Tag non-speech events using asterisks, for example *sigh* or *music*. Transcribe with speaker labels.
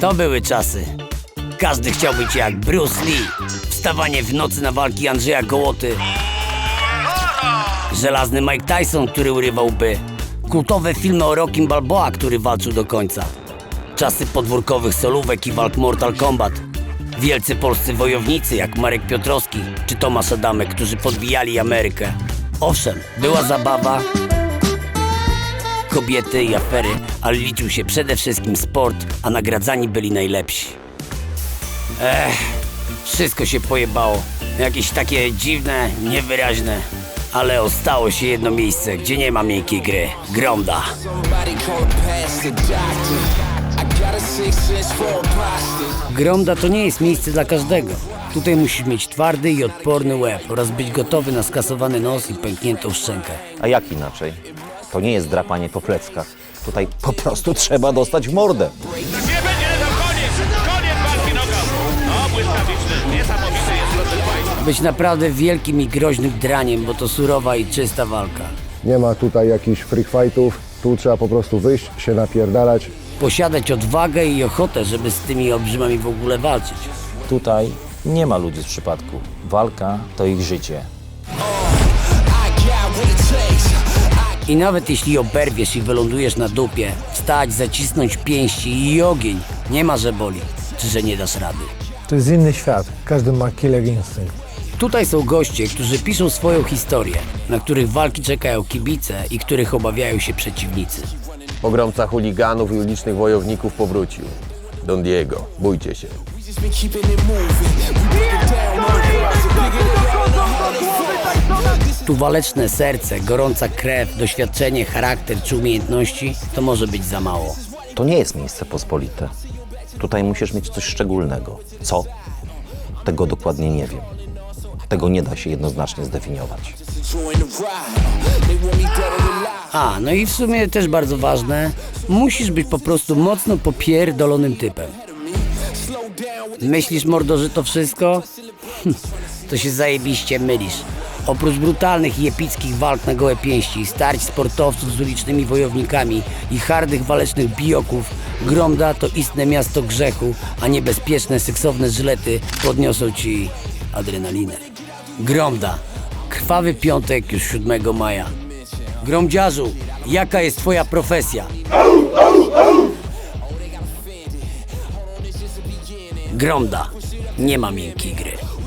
Speaker 1: To były czasy. Każdy chciał być jak Bruce Lee. Wstawanie w nocy na walki Andrzeja Gołoty. Żelazny Mike Tyson, który urywałby. Kultowe filmy o Rockim Balboa, który walczył do końca. Czasy podwórkowych solówek i walk Mortal Kombat. Wielcy polscy wojownicy jak Marek Piotrowski czy Tomasz Adamek, którzy podbijali Amerykę. Owszem, była zabawa, kobiety i afery, ale liczył się przede wszystkim sport, a nagradzani byli najlepsi. Ech, wszystko się pojebało. Jakieś takie dziwne, niewyraźne. Ale ostało się jedno miejsce, gdzie nie ma miękkiej gry. Gronda. Gronda to nie jest miejsce dla każdego. Tutaj musisz mieć twardy i odporny łeb oraz być gotowy na skasowany nos i pękniętą szczękę.
Speaker 2: A jak inaczej? To nie jest drapanie po pleckach. Tutaj po prostu trzeba dostać w mordę.
Speaker 3: Nie będzie to koniec! Koniec walki noga! No, błyskawiczny, niesamowity jest.
Speaker 1: Być naprawdę wielkim i groźnym draniem, bo to surowa i czysta walka.
Speaker 4: Nie ma tutaj jakichś freak fightów, tu trzeba po prostu wyjść, się napierdalać.
Speaker 1: Posiadać odwagę i ochotę, żeby z tymi olbrzymami w ogóle walczyć.
Speaker 2: Tutaj nie ma ludzi z przypadku. Walka to ich życie.
Speaker 5: I got what it takes.
Speaker 1: I nawet jeśli oberwiesz i wylądujesz na dupie, wstać, zacisnąć pięści i ogień. Nie ma, że boli, czy że nie dasz rady.
Speaker 6: To jest inny świat. Każdy ma killer instynkt.
Speaker 1: Tutaj są goście, którzy piszą swoją historię, na których walki czekają kibice i których obawiają się przeciwnicy.
Speaker 7: Pogromca chuliganów i ulicznych wojowników powrócił. Don Diego, bójcie się.
Speaker 5: Keeping it moving.
Speaker 1: Tu waleczne serce, gorąca krew, doświadczenie, charakter czy umiejętności to może być za mało.
Speaker 2: To nie jest miejsce pospolite. Tutaj musisz mieć coś szczególnego. Co? Tego dokładnie nie wiem. Tego nie da się jednoznacznie zdefiniować.
Speaker 1: A, no i w sumie też bardzo ważne, musisz być po prostu mocno popierdolonym typem. Myślisz, mordo, że to wszystko? *laughs* To się zajebiście mylisz. Oprócz brutalnych i epickich walk na gołe pięści, starć sportowców z ulicznymi wojownikami i hardych walecznych bijoków, Gromda to istne miasto grzechu, a niebezpieczne, seksowne żylety podniosą ci adrenalinę. Gromda. Krwawy piątek już 7 maja. Gromdziarzu, jaka jest twoja profesja? Gromda. Nie ma miękkiej gry.